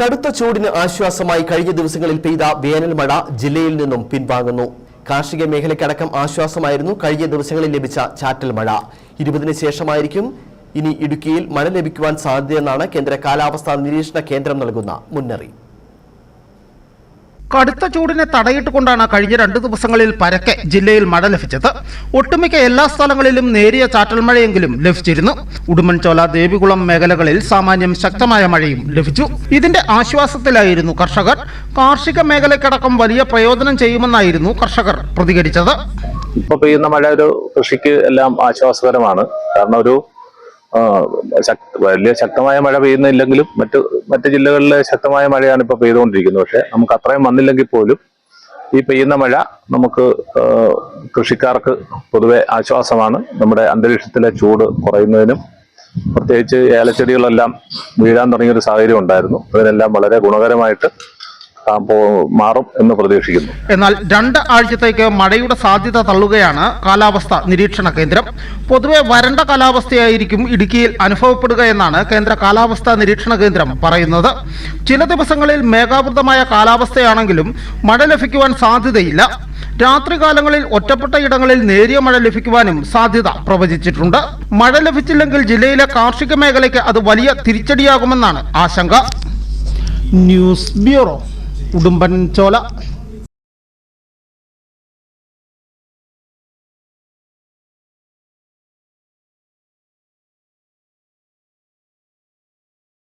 കടുത്ത ചൂടിന് ആശ്വാസമായി കഴിഞ്ഞ ദിവസങ്ങളിൽ പെയ്ത വേനൽ മഴ ജില്ലയിൽ നിന്നും പിൻവാങ്ങുന്നു. കാർഷിക മേഖലയ്ക്കടക്കം ആശ്വാസമായിരുന്നു കഴിഞ്ഞ ദിവസങ്ങളിൽ ലഭിച്ച ചാറ്റൽ മഴ. ഇരുപതിന് ശേഷമായിരിക്കും ഇനി ഇടുക്കിയിൽ മഴ ലഭിക്കുവാൻ സാധ്യതയെന്നാണ് കേന്ദ്ര കാലാവസ്ഥാ നിരീക്ഷണ കേന്ദ്രം നൽകുന്ന മുന്നറിയിപ്പ് കടുത്ത ചൂടിനെ തടയിട്ടുകൊണ്ടാണ് കഴിഞ്ഞ രണ്ട് ദിവസങ്ങളിൽ പരക്കെ ജില്ലയിൽ മഴ ലഭിച്ചത്. ഒട്ടുമിക്ക എല്ലാ സ്ഥലങ്ങളിലും നേരിയ ചാറ്റൽ മഴയെങ്കിലും ലഭിച്ചിരുന്നു. ഉടുമ്പൻചോല ദേവികുളം മേഖലകളിൽ സാമാന്യം ശക്തമായ മഴയും ലഭിച്ചു. ഇതിന്റെ ആശ്വാസത്തിലായിരുന്നു കർഷകർ. കാർഷിക മേഖലയ്ക്കടക്കം വലിയ പ്രയോജനം ചെയ്യുമെന്നായിരുന്നു കർഷകർ പ്രതികരിച്ചത്. ഇപ്പൊ പെയ്യുന്ന മഴ ഒരു കൃഷിക്ക് എല്ലാം ആശ്വാസകരമാണ്. കാരണം ഒരു വലിയ ശക്തമായ മഴ പെയ്യുന്നില്ലെങ്കിലും മറ്റ് മറ്റ് ജില്ലകളിലെ ശക്തമായ മഴയാണ് ഇപ്പൊ പെയ്തുകൊണ്ടിരിക്കുന്നത്. പക്ഷെ നമുക്ക് അത്രയും വന്നില്ലെങ്കിൽ പോലും ഈ പെയ്യുന്ന മഴ നമുക്ക് കൃഷിക്കാർക്ക് പൊതുവെ ആശ്വാസമാണ്. നമ്മുടെ അന്തരീക്ഷത്തിലെ ചൂട് കുറയുന്നതിനും പ്രത്യേകിച്ച് ഏലച്ചെടികളെല്ലാം വീഴാൻ തുടങ്ങിയൊരു സാഹചര്യം ഉണ്ടായിരുന്നു. അതിനെല്ലാം വളരെ ഗുണകരമായിട്ട് മാറും എന്ന് പ്രതീക്ഷിക്കുന്നു. എന്നാൽ രണ്ട് ആഴ്ചത്തേക്ക് മഴയുടെ സാധ്യത തള്ളുകയാണ് കാലാവസ്ഥ നിരീക്ഷണ കേന്ദ്രം. പൊതുവെ വരണ്ട കാലാവസ്ഥയായിരിക്കും ഇടുക്കിയിൽ അനുഭവപ്പെടുക എന്നാണ് കേന്ദ്ര കാലാവസ്ഥാ നിരീക്ഷണ കേന്ദ്രം പറയുന്നത്. ചില ദിവസങ്ങളിൽ മേഘാവൃതമായ കാലാവസ്ഥയാണെങ്കിലും മഴ ലഭിക്കുവാൻ സാധ്യതയില്ല. രാത്രികാലങ്ങളിൽ ഒറ്റപ്പെട്ട ഇടങ്ങളിൽ നേരിയ മഴ ലഭിക്കുവാനും സാധ്യത പ്രവചിച്ചിട്ടുണ്ട്. മഴ ലഭിച്ചില്ലെങ്കിൽ ജില്ലയിലെ കാർഷിക മേഖലയ്ക്ക് അത് വലിയ തിരിച്ചടിയാകുമെന്നാണ് ആശങ്ക. News bureau. ഉടുമ്പൻചോല